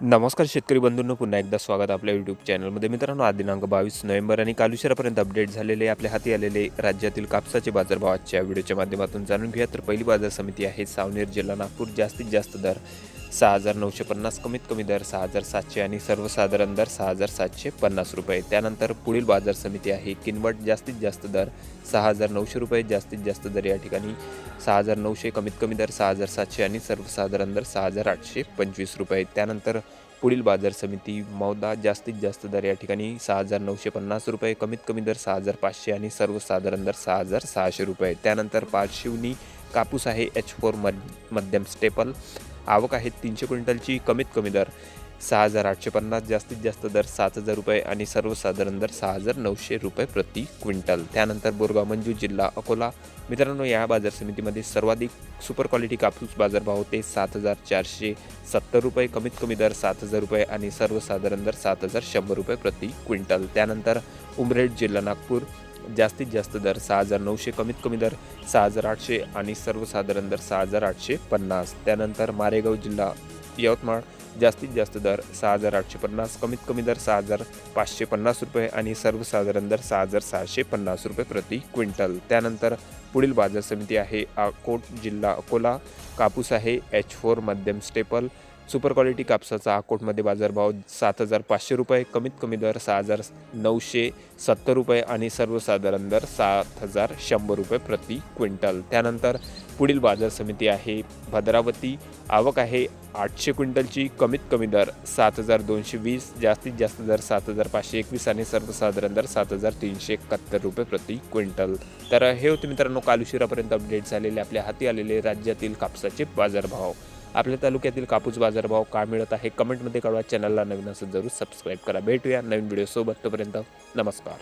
नमस्कार शेतकरी बंधूंनो पुन्हा एकदा स्वागत आपल्या यूट्यूब चॅनलमध्ये मित्रांनो आज दिनांक बावीस नोव्हेंबर आणि कालुशरापर्यंत अपडेट झालेले आपल्या हाती आलेले राज्यातील कापसाचे बाजारभाव आजच्या व्हिडिओच्या माध्यमातून जाणून घेऊया. तर पहिली बाजार समिती आहे सावनेर जिल्हा नागपूर. जास्तीत जास्त दर सहा हजार नऊशे पन्नास कमीत कमी दर सहा हजार सातशे आणि सर्वसाधारण दर सहा हजार सातशे पन्नास रुपये त्यानंतर पुढील बाजार समिती आहे किनवट जास्तीत जास्त दर सहा हजार नऊशे रुपये जास्तीत जास्त दर या ठिकाणी सहा हजार नऊशे कमीत कमी दर सहा हजार सातशे आणि सर्वसाधारण दर सहा हजार आठशे पंचवीस रुपये त्यानंतर पुढील बाजार समिती मौदा जास्तीत जास्त दर या ठिकाणी सहा हजार नऊशे पन्नास रुपये कमीत कमी दर सहा हजार पाचशे आणि सर्वसाधारण दर सहा हजार सहाशे रुपये त्यानंतर पाचशिवनी कापूस आहे एच फोर मध्यम स्टेपल आवक आहे तीनशे क्विंटलची कमीत कमी दर सहा हजार आठशे पन्नास जास्तीत जास्त दर सात हजार रुपये आणि सर्वसाधारण दर सहा हजार नऊशे रुपये प्रति क्विंटल. त्यानंतर बोरगाव मंजू जिल्हा अकोला. मित्रांनो या बाजार समितीमध्ये सर्वाधिक सुपर क्वालिटी कापूस बाजारभाव होते सात हजार चारशे सत्तर रुपये कमीत कमी दर सात हजार रुपये आणि सर्वसाधारण दर सात हजार शंभर रुपये प्रति क्विंटल. त्यानंतर उमरेड जिल्हा नागपूर. जास्तीत जास्त दर सहा हजार नऊशे कमीत कमी दर सहा हजार आठशे आणि सर्वसाधारण दर सहा हजार आठशे पन्नास. त्यानंतर मारेगाव जिल्हा यवतमाळ जास्तीत जास्त दर सहा हजार आठशे पन्नास कमीत कमी दर सहा हजार पाचशे पन्नास रुपये आणि सर्वसाधारण दर सहा हजार सहाशे पन्नास रुपये प्रति क्विंटल. त्यानंतर पुढील बाजार समिती आहे अकोट जिल्हा अकोला. कापूस आहे एच फोर मध्यम स्टेपल सुपर क्वालिटी कापसाचा अकोटमध्ये बाजारभाव सात हजार पाचशे रुपये कमीत कमी दर सहा हजार नऊशे सत्तर रुपये आणि सर्वसाधारण दर सात हजार शंभर रुपये प्रति क्विंटल. त्यानंतर पुढील बाजार समिती आहे. भद्रावती आवक आहे आठशे क्विंटलची कमीत कमी दर सात हजार दोनशे वीस जास्तीत जास्त दर सात हजार पाचशे एकवीस आणि सर्वसाधारण दर सात हजार तीनशे एकाहत्तर रुपये प्रति क्विंटल. तर हे होते मित्रांनो काल उशिरापर्यंत अपडेट झालेले आपल्या हाती आलेले राज्यातील कापसाचे बाजारभाव. आपल्या तालुक्यातील कापूस बाजारभाव काय मिळत आहे कमेंटमध्ये कळवा. चॅनलला नवीन असं जरूर सबस्क्राईब करा. भेटूया नवीन व्हिडिओसोबत तोपर्यंत नमस्कार.